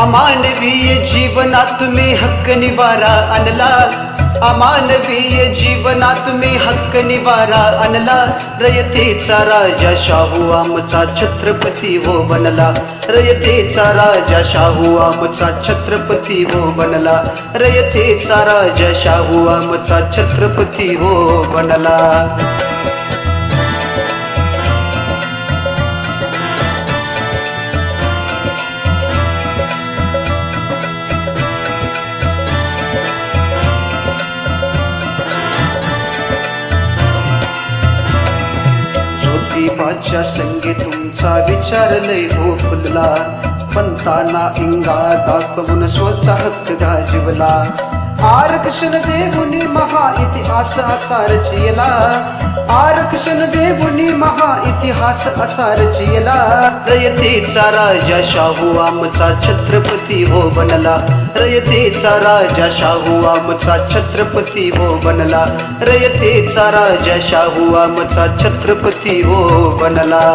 अमानवीय जीवनात तुम्ही हक्क निवारा आणला अमानवीय जीवनात तुम्ही हक्क निवारा आणला. रयतेचा राजा शाहू आमचा छत्रपती हो बनला. रयतेचा राजा शाहू आमचा छत्रपती हो बनला. रयतेचा राजा शाहू आमचा छत्रपती हो बनला. ज्योतिबाच्या संगे तुमचा विचार लय हो फुलला पंताना इंगा दाखवून स्वचा हक्क गाजवला. आरक्षण देऊनी महा इतिहास असा रचियला आरक्षण देऊनी इतिहास असा रचियला रयतेचा राजा शाहू आमचा छत्रपती हो बनला. रयतेचा राजा शाहू आमचा छत्रपती हो बनला. रयतेचा राजा शाहू आमचा छत्रपती हो बनला.